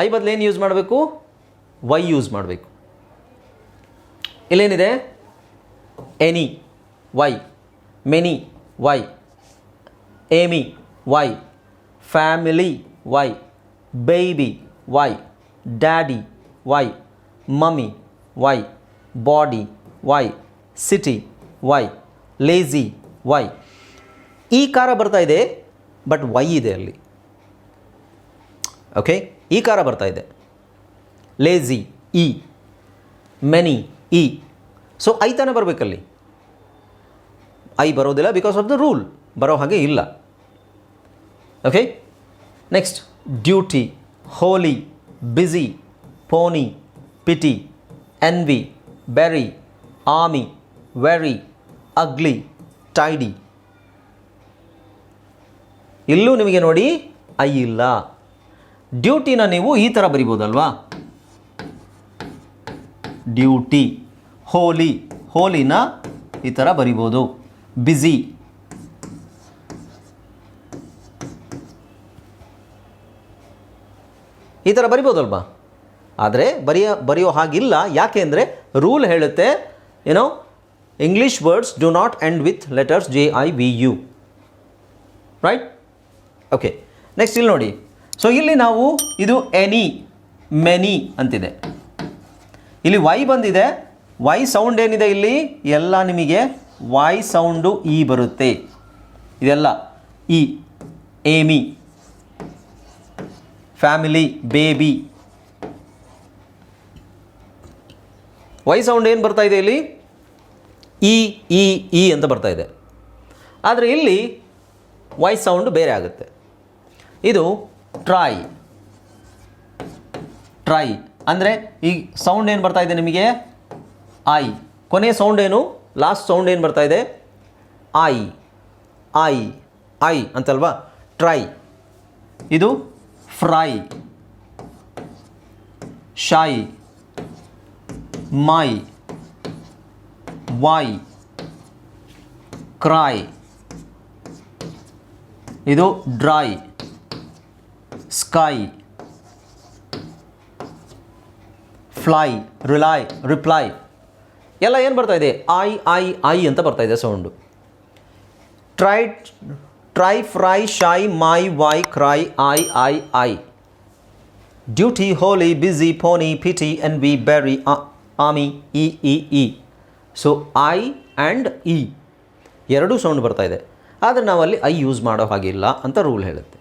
ಐ ಬದಲು ಏನು ಯೂಸ್ ಮಾಡಬೇಕು? ವೈ ಯೂಸ್ ಮಾಡಬೇಕು. ಇಲ್ಲೇನಿದೆ? Any Y many Y Amy Y family Y baby Y daddy Y mummy Y body Y city Y lazy Y ಈ ಕಾರ ಬರ್ತಾ ಇದೆ ಬಟ್ ವೈ ಇದೆ ಅಲ್ಲಿ. ಓಕೆ? ಈ ಕಾರ ಬರ್ತಾ ಇದೆ. Lazy E many E so I ತಾನೇ ಬರಬೇಕಲ್ಲಿ? ಐ ಬರೋದಿಲ್ಲ ಬಿಕಾಸ್ ಆಫ್ ದ ರೂಲ್ ಬರೋ ಹಾಗೆ ಇಲ್ಲ. Okay? Next duty holy busy pony pity envy berry army very ugly tidy ಇಲ್ಲೂ ನಿಮಗೆ ನೋಡಿ ಐ ಇಲ್ಲ. ಡ್ಯೂಟಿನ ನೀವು ಈ ಥರ ಬರಿಬೋದಲ್ವಾ? ಡ್ಯೂಟಿ, ಹೋಲಿ, ಹೋಲಿನ ಈ ಥರ ಬರಿಬೋದು. ಬ್ಯುಸಿ ಈ ಥರ ಬರಿಬೋದಲ್ವಾ? ಆದರೆ ಬರೆಯ, ಬರೆಯೋ ಹಾಗಿಲ್ಲ. ಯಾಕೆ ಅಂದರೆ ರೂಲ್ ಹೇಳುತ್ತೆ ಏನೋ English words do not end with letters J I V U right okay next ಇಲ್ಲಿ ನೋಡಿ. ಸೊ ಇಲ್ಲಿ ನಾವು ಇದು ಎನಿ ಮೆನಿ ಅಂತಿದೆ. ಇಲ್ಲಿ ವೈ ಬಂದಿದೆ. ವೈ ಸೌಂಡ್ ಏನಿದೆ ಇಲ್ಲಿ? ಎಲ್ಲ ನಿಮಗೆ ವೈ ಸೌಂಡು ಇ ಬರುತ್ತೆ. ಇದೆಲ್ಲ E Amy family baby Y sound ಏನು ಬರ್ತಾ ಇದೆ ಇಲ್ಲಿ? ಇ ಇ ಇ ಅಂತ ಬರ್ತಾ ಇದೆ. ಆದರೆ ಇಲ್ಲಿ ವೈ ಸೌಂಡ್ ಬೇರೆ ಆಗುತ್ತೆ. ಇದು ಟ್ರೈ ಟ್ರೈ ಅಂದರೆ ಈ ಸೌಂಡ್ ಏನು ಬರ್ತಾ ಇದೆ ನಿಮಗೆ? ಐ ಕೊನೆಯ ಸೌಂಡ್ ಏನು? ಲಾಸ್ಟ್ ಸೌಂಡ್ ಏನು ಬರ್ತಾ ಇದೆ? ಐ ಐ ಐ ಅಂತಲ್ವಾ? ಟ್ರೈ ಇದು fry shy my why cry ಇದು dry sky, fly, rely, reply. ಎಲ್ಲ ಏನು ಬರ್ತಾ ಇದೆ? ಐ ಐ ಐ ಅಂತ ಬರ್ತಾ ಇದೆ sound. Try try, fry, shy, my, why, cry, I I I. Duty, holy, busy, phony, pity envy berry army, E E E. So, I and E. ಎರಡೂ sound ಬರ್ತಾ ಇದೆ. ಆದರೆ ನಾವಲ್ಲಿ ಐ ಯೂಸ್ ಮಾಡೋ ಹಾಗಿಲ್ಲ ಅಂತ ರೂಲ್ ಹೇಳುತ್ತೆ.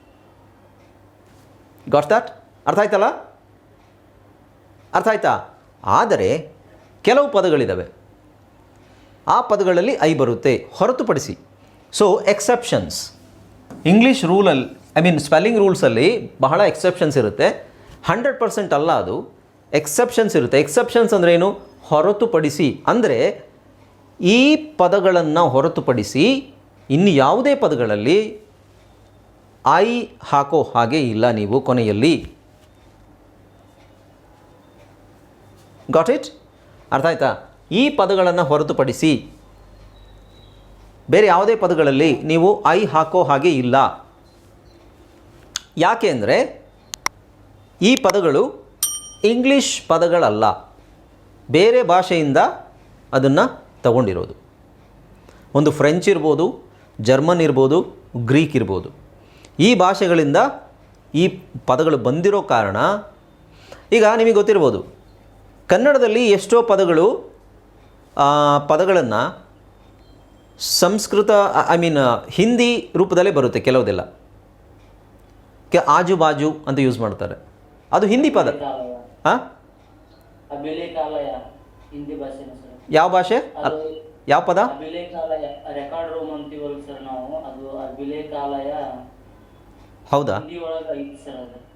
ಗಾಟ್ ದಟ್ ಅರ್ಥ ಆಯ್ತಲ್ಲ ಅರ್ಥ ಆಯ್ತಾ ಆದರೆ ಕೆಲವು ಪದಗಳಿದ್ದಾವೆ ಆ ಪದಗಳಲ್ಲಿ ಐ ಬರುತ್ತೆ. ಹೊರತುಪಡಿಸಿ. ಸೊ ಎಕ್ಸೆಪ್ಷನ್ಸ್ ಇಂಗ್ಲೀಷ್ ರೂಲಲ್ಲಿ ಐ ಮೀನ್ ಸ್ಪೆಲ್ಲಿಂಗ್ ರೂಲ್ಸಲ್ಲಿ ಬಹಳ ಎಕ್ಸೆಪ್ಷನ್ಸ್ ಇರುತ್ತೆ. ಹಂಡ್ರೆಡ್ ಪರ್ಸೆಂಟ್ ಅಲ್ಲ ಅದು. ಎಕ್ಸೆಪ್ಷನ್ಸ್ ಇರುತ್ತೆ. ಎಕ್ಸೆಪ್ಷನ್ಸ್ ಅಂದರೆ ಏನು? ಹೊರತುಪಡಿಸಿ. ಅಂದರೆ ಈ ಪದಗಳನ್ನು ಹೊರತುಪಡಿಸಿ ಇನ್ನು ಯಾವುದೇ ಪದಗಳಲ್ಲಿ ಐ ಹಾಕೋ ಹಾಗೆ ಇಲ್ಲ ನೀವು ಕೊನೆಯಲ್ಲಿ. ಗಾಟ್ ಇಟ್ ಅರ್ಥ ಆಯ್ತಾ? ಈ ಪದಗಳನ್ನು ಹೊರತುಪಡಿಸಿ ಬೇರೆ ಯಾವುದೇ ಪದಗಳಲ್ಲಿ ನೀವು ಐ ಹಾಕೋ ಹಾಗೆ ಇಲ್ಲ. ಯಾಕೆ ಅಂದರೆ ಈ ಪದಗಳು ಇಂಗ್ಲೀಷ್ ಪದಗಳಲ್ಲ. ಬೇರೆ ಭಾಷೆಯಿಂದ ಅದನ್ನು ತಗೊಂಡಿರೋದು. ಒಂದು ಫ್ರೆಂಚ್ ಇರ್ಬೋದು, ಜರ್ಮನ್ ಇರ್ಬೋದು, ಗ್ರೀಕ್ ಇರ್ಬೋದು. ಈ ಭಾಷೆಗಳಿಂದ ಈ ಪದಗಳು ಬಂದಿರೋ ಕಾರಣ ಈಗ ನಿಮಗೆ ಗೊತ್ತಿರ್ಬೋದು ಕನ್ನಡದಲ್ಲಿ ಎಷ್ಟೋ ಪದಗಳು ಪದಗಳನ್ನು ಸಂಸ್ಕೃತ ಐ ಮೀನ್ ಹಿಂದಿ ರೂಪದಲ್ಲೇ ಬರುತ್ತೆ ಕೆಲವುದೆಲ್ಲ. ಕೆ ಆಜು ಬಾಜು ಅಂತ ಯೂಸ್ ಮಾಡ್ತಾರೆ. ಅದು ಹಿಂದಿ ಪದ. ಹಾಂ ಯಾವ ಭಾಷೆ? ಯಾವ ಪದ? ಹೌದಾ?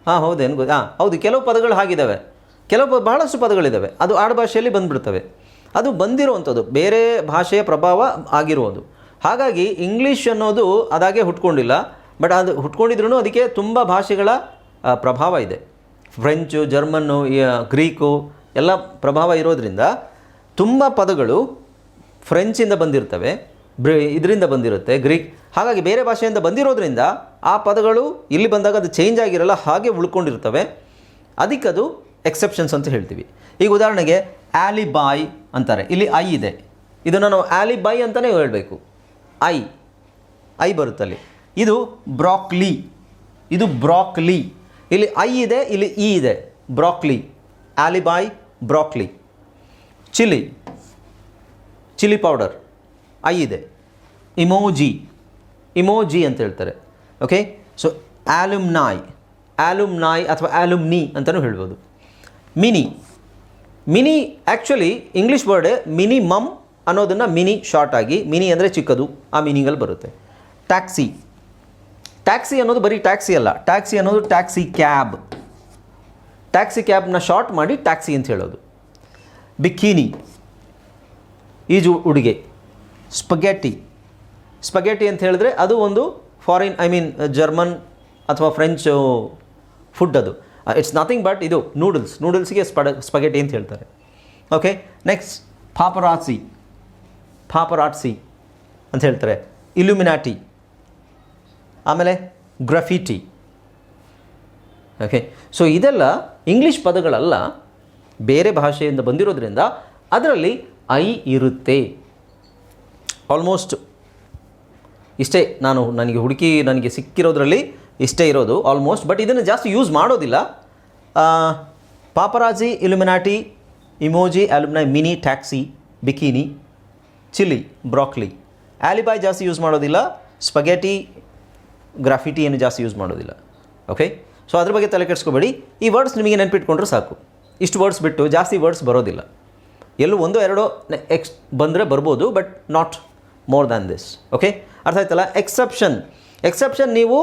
ಹಾಂ ಹೌದೇನು ಗೊತ್ತಾ ಹಾಂ ಹೌದು ಕೆಲವು ಪದಗಳು ಹಾಗಿದ್ದಾವೆ ಕೆಲವು ಬಹಳಷ್ಟು ಪದಗಳಿದ್ದಾವೆ ಅದು ಆಡುಭಾಷೆಯಲ್ಲಿ ಬಂದುಬಿಡ್ತವೆ. ಅದು ಬಂದಿರುವಂಥದ್ದು. ಬೇರೆ ಭಾಷೆಯ ಪ್ರಭಾವ ಆಗಿರುವುದು. ಹಾಗಾಗಿ ಇಂಗ್ಲೀಷ್ ಅನ್ನೋದು ಅದಾಗೆ ಹುಟ್ಕೊಂಡಿಲ್ಲ. ಬಟ್ ಅದು ಹುಟ್ಕೊಂಡಿದ್ರೂ ಅದಕ್ಕೆ ತುಂಬ ಭಾಷೆಗಳ ಪ್ರಭಾವ ಇದೆ. ಫ್ರೆಂಚು ಜರ್ಮನ್ನು ಗ್ರೀಕು ಎಲ್ಲ ಪ್ರಭಾವ ಇರೋದ್ರಿಂದ ತುಂಬ ಪದಗಳು ಫ್ರೆಂಚಿಂದ ಬಂದಿರ್ತವೆ. ಇದರಿಂದ ಬಂದಿರುತ್ತೆ ಗ್ರೀಕ್. ಹಾಗಾಗಿ ಬೇರೆ ಭಾಷೆಯಿಂದ ಬಂದಿರೋದ್ರಿಂದ ಆ ಪದಗಳು ಇಲ್ಲಿ ಬಂದಾಗ ಅದು ಚೇಂಜ್ ಆಗಿರಲ್ಲ, ಹಾಗೆ ಉಳ್ಕೊಂಡಿರ್ತವೆ. ಅದಕ್ಕೆ ಅದು ಎಕ್ಸೆಪ್ಷನ್ಸ್ ಅಂತ ಹೇಳ್ತೀವಿ. ಈಗ ಉದಾಹರಣೆಗೆ ಆಲಿಬಾಯ್ ಅಂತಾರೆ. ಇಲ್ಲಿ ಐ ಇದೆ. ಇದನ್ನು ನಾವು ಆಲಿಬಾಯ್ ಅಂತಲೇ ಹೇಳಬೇಕು. ಐ ಐ ಬರುತ್ತಲ್ಲಿ ಇದು ಬ್ರಾಕ್ಲಿ ಇದು ಬ್ರಾಕ್ಲಿ ಇಲ್ಲಿ ಐ ಇದೆ, ಇಲ್ಲಿ ಇ ಇದೆ. Broccoli alibi broccoli chilli chilli powder I ಇದೆ. ಇಮೋಜಿ ಇಮೋಜಿ ಅಂತ ಹೇಳ್ತಾರೆ. ಓಕೆ ಸೊ ಆಲುಮ್ನಾಯ್ ಆಲುಮ್ನಾಯ್ ಅಥವಾ ಆಲುಮ್ನಿ ಅಂತಲೂ ಹೇಳ್ಬೋದು. Mini mini actually English word minimum ಅನ್ನೋದನ್ನು ಮಿನಿ ಶಾರ್ಟ್ ಆಗಿ ಮಿನಿ ಅಂದರೆ ಚಿಕ್ಕದು, ಆ ಮೀನಿಂಗಲ್ಲಿ ಬರುತ್ತೆ. ಟ್ಯಾಕ್ಸಿ ಟ್ಯಾಕ್ಸಿ ಅನ್ನೋದು ಬರೀ ಟ್ಯಾಕ್ಸಿ ಅಲ್ಲ. ಟ್ಯಾಕ್ಸಿ ಅನ್ನೋದು ಟ್ಯಾಕ್ಸಿ ಕ್ಯಾಬ್ ಟ್ಯಾಕ್ಸಿ ಕ್ಯಾಬ್ನ ಶಾರ್ಟ್ ಮಾಡಿ ಟ್ಯಾಕ್ಸಿ ಅಂತ ಹೇಳೋದು. ಬಿಕ್ಕಿನಿ ಈಜು ಉಡುಗೆ. ಸ್ಪಗೆಟಿ ಸ್ಪಗೆಟಿ ಅಂತ ಹೇಳಿದ್ರೆ ಅದು ಒಂದು ಫಾರಿನ್ ಐ ಮೀನ್ ಜರ್ಮನ್ ಅಥವಾ ಫ್ರೆಂಚ್ ಫುಡ್ ಅದು. ಇಟ್ಸ್ ನಥಿಂಗ್ ಬಟ್ ಇದು ನೂಡಲ್ಸ್ ನೂಡಲ್ಸ್ಗೆ ಸ್ಪಡ ಸ್ಪಗೆಟಿ ಅಂತ ಹೇಳ್ತಾರೆ. ಓಕೆ ನೆಕ್ಸ್ಟ್ ಪಾಪರಾಸಿ ಪಾಪರಾಟ್ಸಿ ಅಂತ ಹೇಳ್ತಾರೆ. ಇಲ್ಯುಮಿನಾಟಿ ಆಮೇಲೆ ಗ್ರಫಿಟಿ ಓಕೆ ಸೊ ಇದೆಲ್ಲ ಇಂಗ್ಲೀಷ್ ಪದಗಳಲ್ಲ, ಬೇರೆ ಭಾಷೆಯಿಂದ ಬಂದಿರೋದ್ರಿಂದ ಅದರಲ್ಲಿ ಐ ಇರುತ್ತೆ. ಆಲ್ಮೋಸ್ಟ್ ಇಷ್ಟೇ ನಾನು ನನಗೆ ಹುಡುಕಿ ನನಗೆ ಸಿಕ್ಕಿರೋದ್ರಲ್ಲಿ ಇಷ್ಟೇ ಇರೋದು ಆಲ್ಮೋಸ್ಟ್, ಬಟ್ ಇದನ್ನು ಜಾಸ್ತಿ ಯೂಸ್ ಮಾಡೋದಿಲ್ಲ. Paparazzi illuminati emoji alumni mini, taxi, bikini, chilli, broccoli. Alibi ಜಾಸ್ತಿ ಯೂಸ್ ಮಾಡೋದಿಲ್ಲ, ಸ್ಪಗೆಟಿ, ಗ್ರಾಫಿಟಿ ಏನು ಜಾಸ್ತಿ ಯೂಸ್ ಮಾಡೋದಿಲ್ಲ. ಓಕೆ? ಸೊ, ಅದ್ರ ಬಗ್ಗೆ ತಲೆ ಕೆಡಿಸ್ಕೋಬೇಡಿ. ಈ ವರ್ಡ್ಸ್ ನಿಮಗೆ ನೆನ್ಪಿಟ್ಕೊಂಡ್ರೆ ಸಾಕು. ಇಷ್ಟು ವರ್ಡ್ಸ್ ಬಿಟ್ಟು ಜಾಸ್ತಿ ವರ್ಡ್ಸ್ ಬರೋದಿಲ್ಲ. ಎಲ್ಲೂ ಒಂದು ಎರಡೋ ಎಕ್ಸ್ ಬಂದರೆ ಬರ್ಬೋದು, but not more than this okay ಅರ್ಥ ಆಯ್ತಲ್ಲ ಎಕ್ಸೆಪ್ಷನ್ ಎಕ್ಸೆಪ್ಷನ್ ನೀವು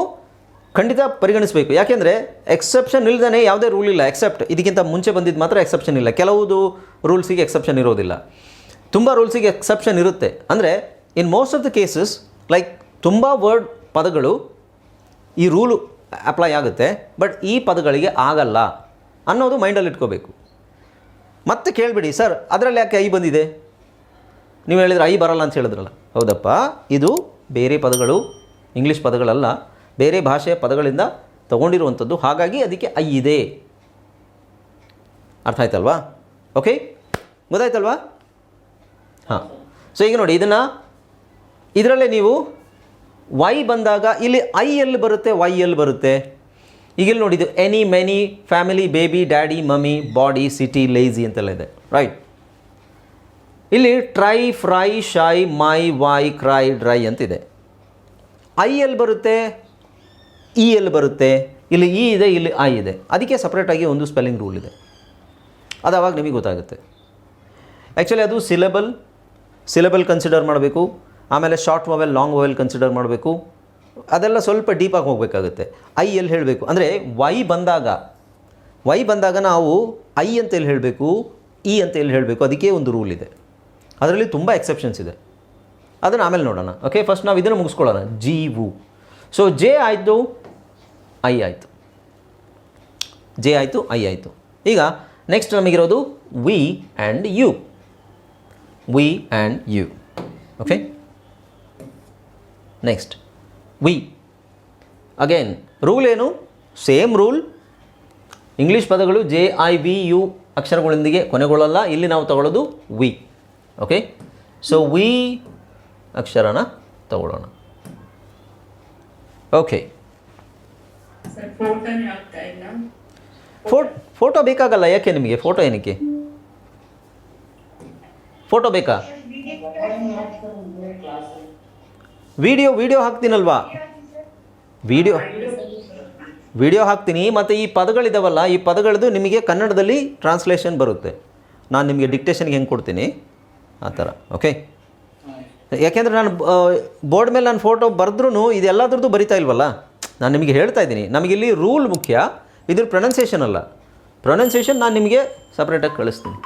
ಖಂಡಿತ ಪರಿಗಣಿಸಬೇಕು. ಯಾಕೆಂದರೆ ಎಕ್ಸೆಪ್ಷನ್ ಇಲ್ಲದೇ ಯಾವುದೇ ರೂಲ್ ಇಲ್ಲ ಎಕ್ಸೆಪ್ಟ್ ಇದಕ್ಕಿಂತ ಮುಂಚೆ ಬಂದಿದ್ದು ಮಾತ್ರ ಎಕ್ಸೆಪ್ಷನ್ ಇಲ್ಲ. ಕೆಲವುದು ರೂಲ್ಸಿಗೆ ಎಕ್ಸೆಪ್ಷನ್ ಇರೋದಿಲ್ಲ. ತುಂಬ ರೂಲ್ಸಿಗೆ ಎಕ್ಸೆಪ್ಷನ್ ಇರುತ್ತೆ. ಅಂದರೆ in most of the cases like ತುಂಬ ವರ್ಡ್ ಪದಗಳು ಈ ರೂಲು ಅಪ್ಲೈ ಆಗುತ್ತೆ ಬಟ್ ಈ ಪದಗಳಿಗೆ ಆಗಲ್ಲ ಅನ್ನೋದು ಮೈಂಡಲ್ಲಿ ಇಟ್ಕೋಬೇಕು. ಮತ್ತೆ ಕೇಳಿಬಿಡಿ, ಸರ್, ಅದರಲ್ಲಿ ಯಾಕೆ ಐ ಬಂದಿದೆ? ನೀವು ಹೇಳಿದ್ರೆ ಐ ಬರಲ್ಲ ಅಂತ ಹೇಳಿದ್ರಲ್ಲ. ಹೌದಪ್ಪ? ಇದು ಬೇರೆ ಪದಗಳು ಇಂಗ್ಲೀಷ್ ಪದಗಳಲ್ಲ, ಬೇರೆ ಭಾಷೆಯ ಪದಗಳಿಂದ ತಗೊಂಡಿರುವಂಥದ್ದು. ಹಾಗಾಗಿ ಅದಕ್ಕೆ ಐ ಇದೆ. ಅರ್ಥ ಆಯ್ತಲ್ವಾ? ಓಕೆ ಗೊತ್ತಾಯ್ತಲ್ವಾ? ಹಾಂ. ಸೊ ಈಗ ನೋಡಿ, ಇದನ್ನು, ಇದರಲ್ಲೇ ನೀವು ವೈ ಬಂದಾಗ ಇಲ್ಲಿ ಐ ಎಲ್ಲಿ ಬರುತ್ತೆ? ವೈ ಎಲ್ಲಿ ಬರುತ್ತೆ? ಈಗ ಇಲ್ಲಿ ನೋಡಿದ್ದು any many family baby daddy mummy body city lazy ಅಂತೆಲ್ಲ ಇದೆ. ರೈಟ್ ಇಲ್ಲಿ try fry shy my why cry dry ಅಂತಿದೆ. ಐ ಎಲ್ಲಿ ಬರುತ್ತೆ ಇ ಎಲ್ಲಿ ಬರುತ್ತೆ, ಇಲ್ಲಿ ಇ ಇದೆ, ಇಲ್ಲಿ ಐ ಇದೆ. ಅದಕ್ಕೆ ಸಪ್ರೇಟಾಗಿ ಒಂದು ಸ್ಪೆಲ್ಲಿಂಗ್ ರೂಲ್ ಇದೆ. ಅದು ಅವಾಗ ನಿಮಗೆ ಗೊತ್ತಾಗುತ್ತೆ. ಆ್ಯಕ್ಚುಲಿ ಅದು ಸಿಲೆಬಲ್ ಸಿಲೆಬಲ್ ಕನ್ಸಿಡರ್ ಮಾಡಬೇಕು, ಆಮೇಲೆ short mobile long mobile consider ಮಾಡಬೇಕು. ಅದೆಲ್ಲ ಸ್ವಲ್ಪ ಡೀಪಾಗಿ ಹೋಗಬೇಕಾಗುತ್ತೆ. ಐ ಎಲ್ಲಿ ಹೇಳಬೇಕು? ಅಂದರೆ ವೈ ಬಂದಾಗ ವೈ ಬಂದಾಗ ನಾವು ಐ ಅಂತ ಎಲ್ಲಿ ಹೇಳಬೇಕು ಇ ಅಂತ ಎಲ್ಲಿ ಹೇಳಬೇಕು, ಅದಕ್ಕೆ ಒಂದು ರೂಲ್ ಇದೆ. ಅದರಲ್ಲಿ ತುಂಬ ಎಕ್ಸೆಪ್ಷನ್ಸ್ ಇದೆ. ಅದನ್ನು ಆಮೇಲೆ ನೋಡೋಣ. ಓಕೆ ಫಸ್ಟ್ ನಾವು ಇದನ್ನು ಮುಗಿಸ್ಕೊಳ್ಳೋಣ. ಜಿ ವು ಸೊ ಜೆ ಆಯಿತು ಐ ಆಯಿತು. ಜೆ ಆಯಿತು ಐ ಆಯಿತು. ಈಗ next ನಮಗಿರೋದು V and U V and U okay next V again rule ಏನು? ಸೇಮ್ ರೂಲ್ ಇಂಗ್ಲೀಷ್ ಪದಗಳು ಜೆ ಐ ವಿ ಯು ಅಕ್ಷರಗಳೊಂದಿಗೆ ಕೊನೆಗೊಳ್ಳಲ್ಲ. ಇಲ್ಲಿ ನಾವು ತಗೊಳ್ಳೋದು ವಿ ಓಕೆ ಸೊ ವಿ ಅಕ್ಷರನ ತಗೊಳ್ಳೋಣ. ಓಕೆ ಫೋಟೋ ಬೇಕಾಗಲ್ಲ ಯಾಕೆ ನಿಮಗೆ? ಫೋಟೋ ಏನಕ್ಕೆ? ಫೋಟೋ ಬೇಕಾ? ವಿಡಿಯೋ ವಿಡಿಯೋ ಹಾಕ್ತೀನಲ್ವಾ? ವಿಡಿಯೋ ವಿಡಿಯೋ ಹಾಕ್ತೀನಿ ಮತ್ತು ಈ ಪದಗಳಿದಾವಲ್ಲ ಈ ಪದಗಳದ್ದು ನಿಮಗೆ ಕನ್ನಡದಲ್ಲಿ ಟ್ರಾನ್ಸ್ಲೇಷನ್ ಬರುತ್ತೆ. ನಾನು ನಿಮಗೆ ಡಿಕ್ಟೇಷನ್ಗೆ ಹೆಂಗೆ ಕೊಡ್ತೀನಿ? ಆ ಥರ ಓಕೆ ಯಾಕೆಂದರೆ ನಾನು ಬೋರ್ಡ್ ಮೇಲೆ ನಾನು ಫೋಟೋ ಬರೆದ್ರೂ ಇದೆಲ್ಲದ್ರದ್ದು ಬರಿತಾ ಇಲ್ವಲ್ಲ? ನಾನು ನಿಮಗೆ ಹೇಳ್ತಾ ಇದ್ದೀನಿ ನಮಗಿಲ್ಲಿ ರೂಲ್ ಮುಖ್ಯ, ಇದ್ರ ಪ್ರೊನೌನ್ಸಿಯೇಷನ್ ಅಲ್ಲ. ಪ್ರೊನೌನ್ಸಿಯೇಷನ್ ನಾನು ನಿಮಗೆ ಸಪ್ರೇಟಾಗಿ ಕಳಿಸ್ತೀನಿ.